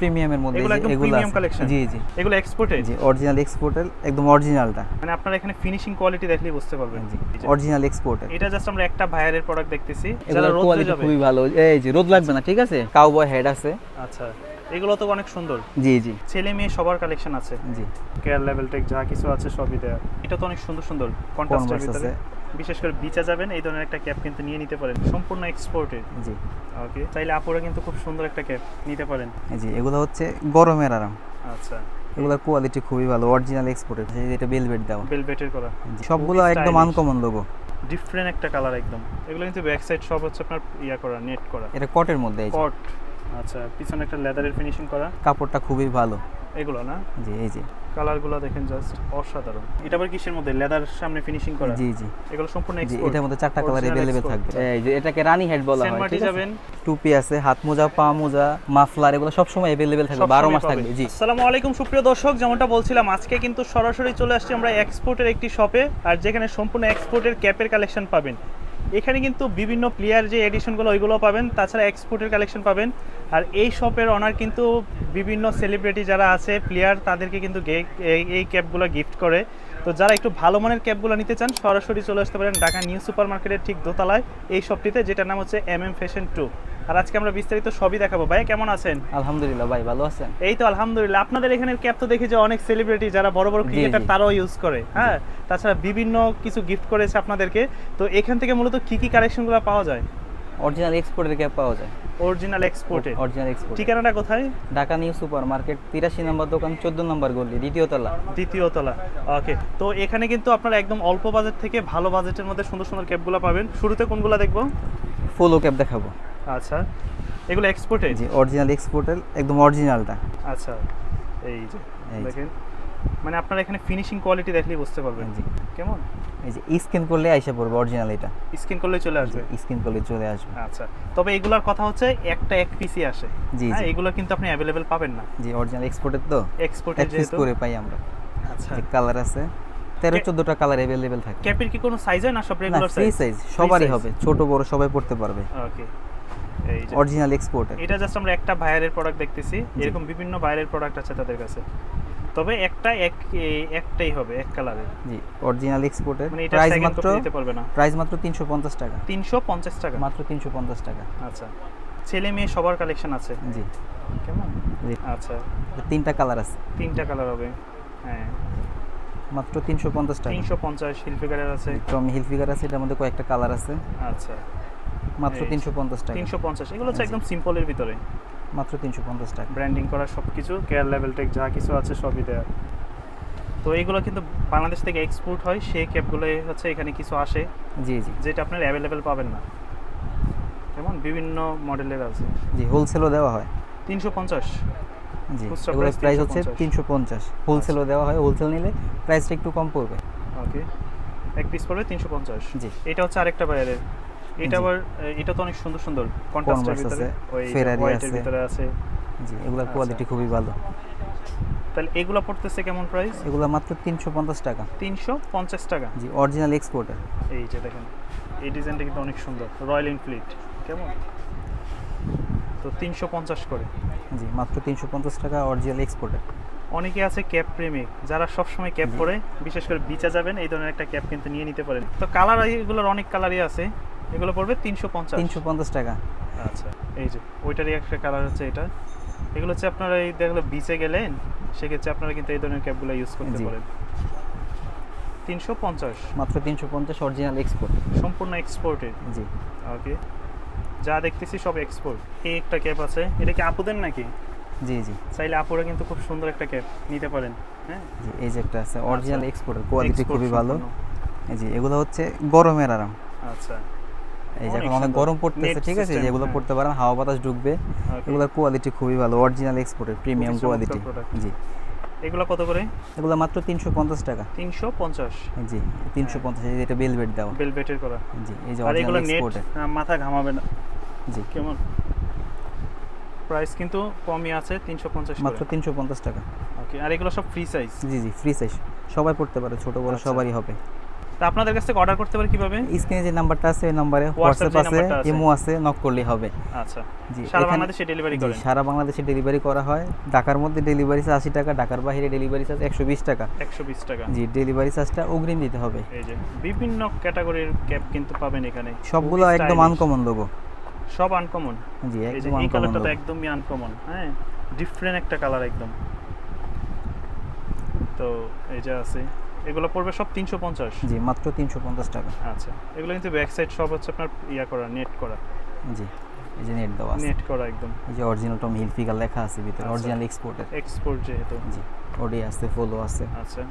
প্রিমিয়ামের মধ্যে এগুলো একদম প্রিমিয়াম। কালেকশন জি জি। এগুলো এক্সপোর্টেড জি অরিজিনাল এক্সপোর্টের একদম অরিজিনালটা মানে আপনারা এখানে ফিনিশিং কোয়ালিটি দেখলেই বুঝতে পারবেন। জি অরিজিনাল এক্সপোর্টের এটা জাস্ট আমরা একটা ভাইয়ারের প্রোডাক্ট দেখতেছি যারা রোদ কোয়ালিটি খুবই ভালো। এই যে রোদ লাগবে না ঠিক আছে? কাউবয় হেড আছে। আচ্ছা এগুলো তো অনেক সুন্দর। জি জি। ছেলে মেয়ে সবার কালেকশন আছে। জি। কেয়ার লেভেল টেক যা কিছু আছে সবই দেয়া। এটা তো অনেক সুন্দর সুন্দর। কন্ট্রাস্টের ভিতরে। আছে। বিশেষ করে বিচা যাবেন এই ধরনের একটা ক্যাপ কিন্তু নিয়ে নিতে পারেন সম্পূর্ণ এক্সপোর্টেড জি। ওকে চাইলে আপুরা কিন্তু খুব সুন্দর একটা ক্যাপ নিতে পারেন। জি এগুলো হচ্ছে গরমের আরাম। আচ্ছা। এগুলোর কোয়ালিটি খুবই ভালো অরিজিনাল এক্সপোর্টের এই যে এটা বেলভেট দাও বেলভেটের করা। জি, সবগুলো একদম। আনকমন লোগো ডিফারেন্ট একটা কালার একদম। এগুলো কিন্তু ব্যাক সাইড সব হচ্ছে আপনার ইয়া করা নেট করা। এটা কটের মধ্যে এই কট আচ্ছা পিছনে একটা লেদারের ফিনিশিং করা। কাপড়টা খুবই ভালো। এগুলো না জি এই যে কালারগুলো দেখেন জাস্ট অসাধারণ এটা আবার কিসের মধ্যে লেদার সামনে ফিনিশিং করা জি জি এগুলো সম্পূর্ণ জি এক্সপোর্ট এটার মধ্যে চারটা কালার Original अवेलेबल export। থাকবে এই যে এটাকে রানী হেড বলা সেন্ট হয় মার্টি ঠিক আছে যাবেন টুপি আছে হাত মোজা পা মোজা মাফলার এগুলো সব সময় अवेलेबल থাকবে 12 মাস থাকবে জি আসসালামু আলাইকুম সুপ্রিয় দর্শক যেমনটা বলছিলাম আজকে কিন্তু সরাসরি চলে আসছি আমরা এক্সপোর্টের একটি শপে আর যেখানে সম্পূর্ণ এক্সপোর্টের ক্যাপের কালেকশন পাবেন এখানে কিন্তু বিভিন্ন প্লেয়ার যে এডিশনগুলো ওইগুলো পাবেন। তাছাড়া এক্সপোর্টের কালেকশন পাবেন। আর এই শপের অনার কিন্তু বিভিন্ন সেলিব্রিটি যারা আছে প্লেয়ার তাদেরকে কিন্তু এই- ক্যাপগুলো গিফট করে। তো যারা একটু ভালো মানের ক্যাপগুলো নিতে চান, সরাসরি চলে আসতে পারেন ঢাকা নিউ সুপার মার্কেটের ঠিক দোতলায় এই শপটিতে যেটার নাম হচ্ছে এম এম ফ্যাশন টু আর আজকে আমরা বিস্তারিত সবই দেখাবো। ভাই কেমন আছেন? আলহামদুলিল্লাহ ভাই ভালো আছেন? এই তো আলহামদুলিল্লাহ। আপনাদের এখানে ক্যাপ তো দেখি যে অনেক সেলিব্রিটি যারা বড় বড় ক্রিকেটার তারাও ইউজ করে হ্যাঁ? তাছাড়া বিভিন্ন কিছু গিফট করেছে আপনাদেরকে। তো এখান থেকে মূলত কি কি কালেকশনগুলো পাওয়া যায়? অরিজিনাল এক্সপোর্টের ক্যাপ পাওয়া যায়। অরিজিনাল এক্সপোর্টের অরিজিনাল এক্সপোর্ট ঠিকানাটা কোথায়? ঢাকা নিউ সুপার মার্কেট তিরাশি নম্বর দোকান চোদ্দ নম্বর গলি দ্বিতীয় তলা। দ্বিতীয় তলা। ওকে তো এখানে কিন্তু আপনারা একদম অল্প বাজেট থেকে ভালো বাজেটের মধ্যে সুন্দর সুন্দর ক্যাপগুলো পাবেন। শুরুতে কোনগুলো দেখব? ফুলও ক্যাপ দেখাবো। আচ্ছা এগুলো এক্সপোর্টে জি অরিজিনাল এক্সপোর্টের একদম অরিজিনালটা আচ্ছা এই যে দেখেন। মানে আপনারা এখানে ফিনিশিং কোয়ালিটি দেখলেই বুঝতে পারবেন। জি। কেমন? এই যে স্ক্যান করলে আইসা পড়বে অরিজিনাল এটা। স্ক্রিন করলে চলে আসবে? স্ক্যান করলে চলে আসবে। আচ্ছা তবে এগুলার কথা হচ্ছে একটা এক পিসি আসে। জি, হ্যাঁ এগুলো কিন্তু আপনি অ্যাভেলেবেল পাবেন না। জি অরিজিনাল এক্সপোর্টের তো। এক্সপোর্টের এক পিস যেহেতু। করে পাই আমরা। আচ্ছা। যে কালার আছে তেরো চোদ্দটা কালার অ্যাভেলেবেল থাকে। ক্যাপের কি কোনো সাইজ হয় না সব রেগুলার সাইজ সাইজ সবারই হবে। ছোট বড় সবাই পড়তে পারবে। ওকে এই যে অরিজিনাল এক্সপোর্টের এটা জাস্ট আমরা একটা ভাইয়ারের প্রোডাক্ট দেখতেছি এরকম বিভিন্ন ভাইয়ারের প্রোডাক্ট আছে তাদের কাছে। তবে একটা এক একটাই হবে এক কালারের জি অরিজিনাল এক্সপোর্টের মানে এটা প্রাইস মাত্র দিতে পারবে না। প্রাইস মাত্র তিনশো পঞ্চাশ টাকা। তিনশো পঞ্চাশ টাকা। মাত্র তিনশো পঞ্চাশ টাকা। আচ্ছা। ছেলে মেয়ে সবার কালেকশন আছে? জি। কেমন? জি। আচ্ছা। তিনটা কালার আছে। তিনটা কালার হবে। হ্যাঁ। মাত্র তিনশো পঞ্চাশ টাকা। তিনশো পঞ্চাশ হিল ফিগারের আছে। টমি হিল ফিগার আছে এটার মধ্যে কয়েকটা কালার আছে। আচ্ছা। মাত্র এই যে। তিনশো পঞ্চাশ টাকা। তিনশো পঞ্চাশ এগুলো হচ্ছে। একদম সিম্পলের ভিতরে। মাত্র তিনশো পঞ্চাশ টাকা। ব্র্যান্ডিং করা সব কিছু কেয়ার লেভেল টেক যা কিছু আছে সবই দেওয়া তো এইগুলো কিন্তু বাংলাদেশ থেকে এক্সপোর্ট হয় সেই ক্যাপগুলো হচ্ছে এখানে কিছু আসে। জি জি। যেটা আপনার অ্যাভেলেবেল পাবেন না। যেমন বিভিন্ন মডেলের আছে। জি হোলসেলও দেওয়া হয়। তিনশো পঞ্চাশ। জি খুচরা এগুলোর প্রাইস হচ্ছে 350 তিনশো পঞ্চাশ। হোলসেলও দেওয়া হয় হোলসেল নিলে প্রাইসটা একটু কম পড়বে। ওকে এক পিস পড়বে তিনশো পঞ্চাশ। জি। এটা হচ্ছে আরেকটা বাইরের এটা আবার এটা তো অনেক সুন্দর সুন্দর কন্ট্রাস্টের ভিতরে ওই হোয়াইটের আছে। ভিতরে আছে। জি এগুলোর আচ্ছা। কোয়ালিটি খুবই ভালো। তাহলে এগুলো পড়তেছে কেমন প্রাইস এগুলো মাত্র তিনশো পঞ্চাশ টাকা। তিনশো পঞ্চাশ টাকা? জি অরিজিনাল এক্সপোর্টের এই যে দেখেন এই ডিজাইনটা কিন্তু অনেক সুন্দর রয়্যাল এনফিল্ড কেমন? তো তিনশো পঞ্চাশ করে। জি মাত্র তিনশো পঞ্চাশ টাকা অরিজিনাল এক্সপোর্টের অনেকে আছে ক্যাপ প্রেমিক যারা সবসময় ক্যাপ পরে বিশেষ করে বিচা যাবেন এই ধরনের একটা ক্যাপ কিন্তু নিয়ে নিতে পারেন। তো কালার এগুলোর অনেক কালারই আছে। এগুলো পড়বে তিনশো পঞ্চাশ। তিনশো পঞ্চাশ টাকা। আচ্ছা এই যে ওইটারই একটা কালার হচ্ছে এটা। এগুলো হচ্ছে আপনারা এই দেখল বিচে গেলেন সেক্ষেত্রে আপনারা কিন্তু এই ধরনের ক্যাবগুলো ইউজ করতে জি। পারেন। তিনশো পঞ্চাশ। মাত্র তিনশো পঞ্চাশ অরিজিনাল এক্সপোর্ট সম্পূর্ণ এক্সপোর্টেড জি। ওকে যা দেখতেছি সব এক্সপোর্ট এই একটা ক্যাপ আছে। এটা কি আপুদের নাকি? জি জি। চাইলে আপুরা কিন্তু খুব সুন্দর একটা ক্যাপ নিতে পারেন হ্যাঁ? জি এই যে একটা আছে অরিজিনাল এক্সপোর্টের কোয়ালিটি খুবই ভালো। যে এগুলো হচ্ছে গরমের আরাম। আচ্ছা। এই যে এখন অনেক গরম পড়তেছে ঠিক আছে? যেগুলো হ্যাঁ। পড়তে পারেন হাওয়া বাতাস ঢুকবে। এগুলোর কোয়ালিটি খুবই ভালো অরিজিনাল এক্সপোর্টের প্রিমিয়াম কোয়ালিটি জি। এগুলো কত করে? এগুলো মাত্র তিনশো পঞ্চাশ টাকা। তিনশো পঞ্চাশ। জি তিনশো পঞ্চাশ এটা বেলভেট দেওয়া। বেলভেটের করা। জি এই যে অরিজিনাল এক্সপোর্টের মাথা ঘামাবে না। জি। কেমন? প্রাইস কিন্তু কমই আছে তিনশো পঞ্চাশ মাত্র তিনশো পঞ্চাশ টাকা। ওকে আর এগুলো সব ফ্রি সাইজ জি জি ফ্রি সাইজ সবাই পড়তে পারে ছোট বড় আচ্ছা। সবারই হবে। তা আপনাদের কাছ থেকে অর্ডার করতে পারি কীভাবে? স্ক্রিনে যে নাম্বারটা আছে ওই নাম্বারে WhatsApp হোয়াটসঅ্যাপ আছে। ইমো আছে। নক করলেই হবে। আচ্ছা। জি সারা বাংলাদেশে ডেলিভারি করেন। সারা বাংলাদেশে ডেলিভারি করা হয়। ঢাকার মধ্যে ডেলিভারি চার্জ আশি টাকা ঢাকার বাইরে ডেলিভারি চার্জ একশো বিশ টাকা। একশো বিশ টাকা। জি ডেলিভারি চার্জটা অগ্রিম দিতে হবে। এই যে বিভিন্ন ক্যাটাগরির ক্যাপ কিন্তু পাবেন এখানে। সবগুলো একদম আনকমন লোগো সব আনকমন জি একদম এই কালারটা তো একদমই আনকমন হ্যাঁ ডিফারেন্ট একটা কালার একদম। তো এই যে আছে। এগুলো পড়বে সব তিনশো পঞ্চাশ। জি মাত্র তিনশো পঞ্চাশ টাকা। আচ্ছা এগুলো কিন্তু ব্যাক সাইড সব হচ্ছে আপনার ইয়া করা নেট করা। জি এই যে নেট দেওয়া নেট করা একদম। এই যে অরিজিনাল টম হিলফিগার লেখা আছে ভিতরে। অরিজিনাল এক্সপোর্টের এক্সপোর্ট যেহেতু। জি ওডি আছে ফলো আছে। আচ্ছা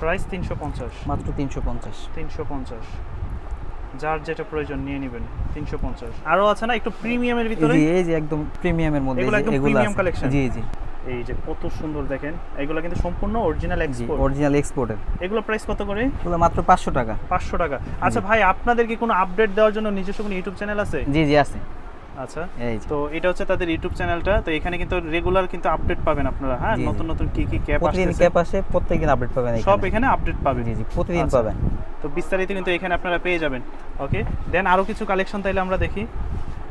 প্রাইস তিনশো পঞ্চাশ। মাত্র তিনশো পঞ্চাশ। তিনশো পঞ্চাশ। যার যেটা প্রয়োজন নিয়ে নেবেন তিনশো পঞ্চাশ। আরও আছে না একটু প্রিমিয়ামের ভিতরে? জি এই যে একদম প্রিমিয়ামের মধ্যে এগুলো একদম আছে। collection? জি জি। এই যে কত সুন্দর দেখেন এগুলো কিন্তু সম্পূর্ণ অরিজিনাল এক্সপোর্ট অরিজিনাল এক্সপোর্টের এগুলো প্রাইস কত করে? এগুলো মাত্র পাঁচশো টাকা। পাঁচশো টাকা। আচ্ছা ভাই আপনাদের কি কোনো আপডেট দেওয়ার জন্য নিজস্ব কোনো ইউটিউব চ্যানেল আছে? জি জি আছে। আচ্ছা তো এটা হচ্ছে তাদের ইউটিউব চ্যানেলটা তো এখানে কিন্তু রেগুলার কিন্তু আপডেট পাবেন আপনারা হ্যাঁ। নতুন নতুন কি কি ক্যাপ প্রতিদিন ক্যাপ আসে প্রত্যেকদিন আপডেট পাবেন সব এখানে আপডেট পাবেন। জি জি প্রতিদিন আচ্ছা। পাবেন। তো বিস্তারিত কিন্তু এখানে আপনারা পেয়ে যাবেন। ওকে দেন আরও কিছু কালেকশন তাইলে আমরা দেখি।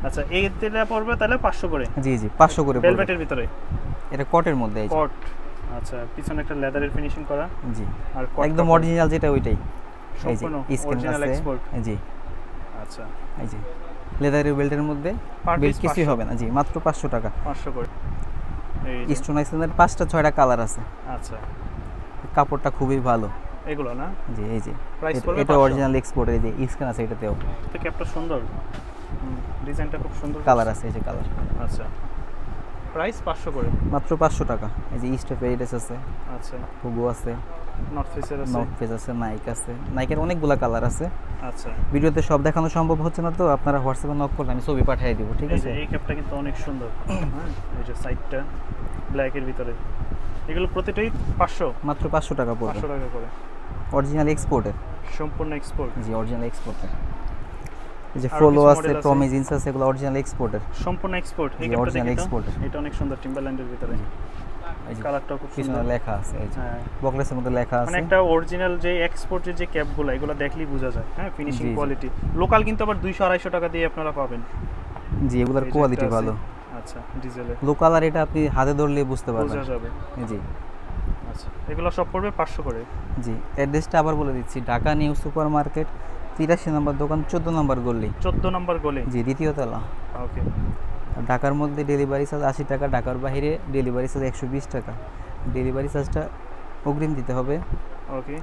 আচ্ছা এই তেলটা পড়বে তাহলে পাঁচশো করে। জি জি পাঁচশো করে পড়বে। ভেলভেটের ভিতরে। এটা কটের মধ্যে এই কট আচ্ছা পিছনে একটা লেদারের ফিনিশিং করা। জি আর একদম অরিজিনাল যেটা ওইটাই। সম্পূর্ণ আছে export। জি আচ্ছা। এই যে লেদারের বেল্টের মধ্যে বেল্ট কিছুই হবে না। জি মাত্র পাঁচশো টাকা। পাঁচশো করে। এই স্টোন আইসেনের পাঁচটা ছয়টা কালার আছে। আচ্ছা। কাপড়টা খুবই ভালো। এগুলো না? জি এই যে। এটা- পড়বে এটা 500 অরিজিনাল এক্সপোর্ট এই যে স্ক্রিন আছে এটাতেও। তো ক্যাপটা সুন্দর। ডিজাইনটা খুব সুন্দর কালার আছে এই যে কালার আচ্ছা। প্রাইস পাঁচশো করে। মাত্র পাঁচশো টাকা। এই যে স্টেপ এডিস আছে আচ্ছা। হুগো আছে নর্থ ফেসের আছে? নর্থ ফেস আছে নাইক আছে। নাইকের অনেকগুলা কালার আছে। আচ্ছা। ভিডিওতে সব দেখানো সম্ভব হচ্ছে না তো আপনারা হোয়াটসঅ্যাপে নক করলে আমি ছবি পাঠিয়ে দিব ঠিক আছে? এই ক্যাপটা কিন্তু অনেক সুন্দর। হ্যাঁ এই যে সাইডটা ব্ল্যাকের ভিতরে। এগুলো প্রতিটাই পাঁচশো? মাত্র পাঁচশো টাকা পড়বে। পাঁচশো টাকা করে। অরিজিনাল এক্সপোর্টের সম্পূর্ণ এক্সপোর্ট জি অরিজিনাল এক্সপোর্টের যে ফলো আছে? টমি জিন্স আছে এগুলো অরিজিনাল এক্সপোর্টের সম্পূর্ণ এক্সপোর্ট এই original দেখি এটা অনেক সুন্দর টিম্বারল্যান্ডের ভিতরে। যে খুব সুন্দর। লেখা আছে এই যে হ্যাঁ। বকলেসের মধ্যে লেখা আছে মানে আছে। একটা অরিজিনাল যে এক্সপোর্টের যে ক্যাপগুলো এগুলো দেখলেই বোঝা যায়। হ্যাঁ ফিনিশিং। কোয়ালিটি লোকাল কিন্তু আবার দুইশো আড়াইশো টাকা দিয়ে আপনারা পাবেন। জি এগুলোর কোয়ালিটি ভালো। আচ্ছা ডিজেলে লোকাল আর এটা আপনি হাতে ধরলে বুঝতে পারবেন। বোঝা যাবে জি আচ্ছা এগুলো সব পড়বে পাঁচশো করে। জি অ্যাড্রেসটা আবার বলে দিচ্ছি ঢাকা নিউ সুপার মার্কেট তিরাশি নম্বর দোকান চোদ্দ নম্বর গল্লি চোদ্দ নম্বর গোলে? জি দ্বিতীয় তলা। ওকে। ঢাকার মধ্যে ডেলিভারি চার্জ আশি টাকা ঢাকার বাইরে ডেলিভারি চার্জ একশো বিশ টাকা। ডেলিভারি চার্জটা অগ্রিম দিতে হবে। ওকে।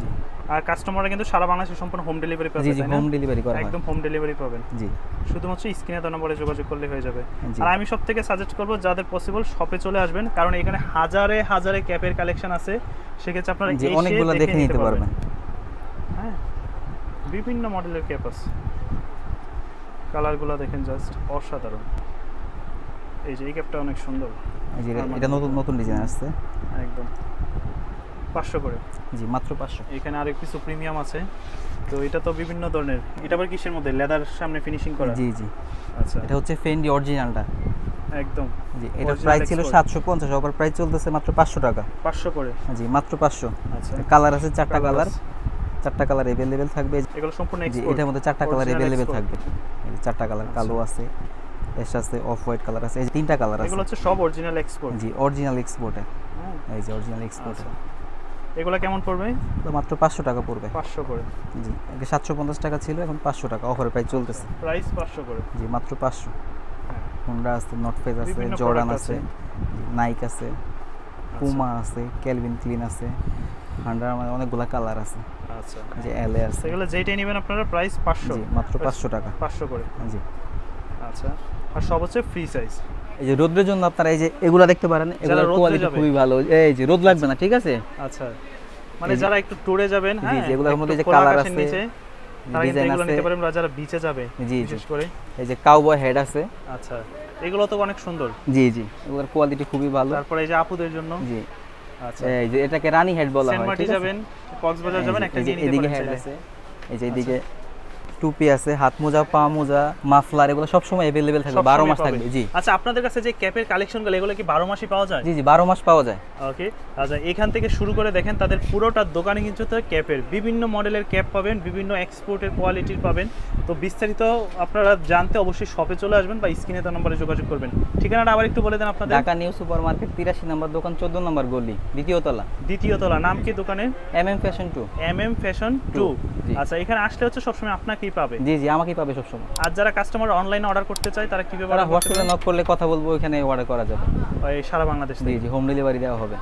জি। আর কাস্টমাররা কিন্তু সারা বাংলাদেশে সম্পূর্ণ হোম ডেলিভারি পাবে জি জি হোম ডেলিভারি করা একদম হোম ডেলিভারি পাবেন। জি। শুধুমাত্র স্ক্রিনে দেওয়া নম্বরে যোগাযোগ করলে হয়ে যাবে। আর আমি সব থেকে সাজেস্ট করব যাদের পসিবল শপে চলে আসবেন কারণ এখানে হাজারে হাজারে ক্যাপের কালেকশন আছে সেক্ষেত্রে আপনারা অনেকগুলো দেখে নিতে পারবেন। হ্যাঁ। বিভিন্ন মডেলের ক্যাপ আছে কালারগুলো দেখেন জাস্ট অসাধারণ। এই যে এই ক্যাপটা অনেক সুন্দর। যে এটা নতুন নতুন ডিজাইন আসছে। একদম। পাঁচশো করে। জি মাত্র পাঁচশো। এখানে আরেক কিছু প্রিমিয়াম আছে। তো এটা তো বিভিন্ন ধরনের। এটা আবার কিসের মধ্যে? লেদার সামনে ফিনিশিং করা? জি জি। আচ্ছা। এটা হচ্ছে ফেন্ডি অরিজিনালটা একদম। জি এটা প্রাইস ছিল export। সাতশো পঞ্চাশ অফার প্রাইস চলতেছে মাত্র পাঁচশো টাকা। পাঁচশো করে। জি মাত্র পাঁচশো। আচ্ছা। কালার আছে চারটা কালার। চারটা কালার অ্যাভেলেবেল থাকবে। এগুলো সম্পূর্ণ এটার মধ্যে চারটা কালার অ্যাভেলেবেল থাকবে। এই চারটা কালার আচ্ছা। কালো আছে এর সাথে অফ হোয়াইট কালার আছে এই তিনটা কালার আছে। এগুলো হচ্ছে সব অরিজিনাল এক্সপোর্ট জি অরিজিনাল এক্সপোর্টে এই যে অরিজিনাল এক্সপোর্ট আচ্ছা। এগুলো কেমন পড়বে? মাত্র পাঁচশো টাকা পড়বে। পাঁচশো করে। জি আগে সাতশো পঞ্চাশ টাকা ছিল এখন পাঁচশো টাকা অফার প্রাইস চলতেছে। প্রাইস পাঁচশো করে। জি মাত্র পাঁচশো। হোন্ডা আছে নট ফেজ আছে জর্ডান আছে। নাইক আছে আচ্ছা, পুমা আছে ক্যালভিন ক্লিন আছে। হান্ডার মানে অনেকগুলা কালার আছে। আচ্ছা। যে এলে আছে। এগুলো যেইটাই নেবেন আপনারা প্রাইস পাঁচশো। মাত্র পাঁচশো টাকা। পাঁচশো করে। জি। আচ্ছা আর সব হচ্ছে ফ্রি সাইজ এই যে রোদ্রের জন্য আপনারা এই যে এগুলা দেখতে পারেন এগুলোর কোয়ালিটি খুবই ভালো। এই যে রোদ লাগবে না ঠিক আছে? আচ্ছা মানে যারা একটু ট্যুরে যাবেন হ্যাঁ এগুলোর মধ্যে যে আকাশের আছে, তারা কিন্তু এগুলো নিতে পারেন যারা বিচে যাবে জি। বিশেষ করে। এই যে কাউবয় হেড আছে। আচ্ছা এগুলো তো অনেক সুন্দর। জি জি এগুলোর কোয়ালিটি খুবই ভালো। তারপরে এই যে আপুদের জন্য। জি। এই যে এটাকে রানী হেড বলা হয় ঠিক আছে? যাবেন কক্সবাজার যাবেন একটা নিতে এদিকে হেড আছে। এই যে এদিকে টুপি আছে হাত মোজা পা মোজা মাফলার এগুলো সবসময় অ্যাভেলেবেল থাকবে বারো সবসময় মাস থাকবে জি। আচ্ছা আপনাদের কাছে যে ক্যাপের কালেকশনগুলো এগুলো কি বারো মাসই পাওয়া যায়? জি জি বারো মাস পাওয়া যায়। ওকে আচ্ছা এখান থেকে শুরু করে দেখেন তাদের পুরোটা দোকানে কিন্তু ক্যাপের। বিভিন্ন মডেলের ক্যাপ পাবেন বিভিন্ন এক্সপোর্টের কোয়ালিটির পাবেন। তো বিস্তারিত আপনারা জানতে অবশ্যই শপে চলে আসবেন বা স্ক্রিনে তার নম্বরে যোগাযোগ করবেন। ঠিকানাটা আবার একটু বলে দেন আপনাদের। ঢাকা নিউ সুপার মার্কেট তিরাশি নম্বর দোকান চোদ্দ নম্বর গলি দ্বিতীয় তলা। দ্বিতীয় তলা নাম কি দোকানের? M M fashion two M M fashion two আচ্ছা এখানে আসলে হচ্ছে সবসময় আপনাকেই পাবে? জি জি আমাকেই পাবে সব সময় আর যারা কাস্টমার অনলাইনে অর্ডার করতে চায় তারা কীভাবে তারা হোয়াটসঅ্যাপে নক করলে কথা বলব ওইখানে অর্ডার করা যাবে। সারা বাংলাদেশ জি জি হোম ডেলিভারি দেওয়া হবে।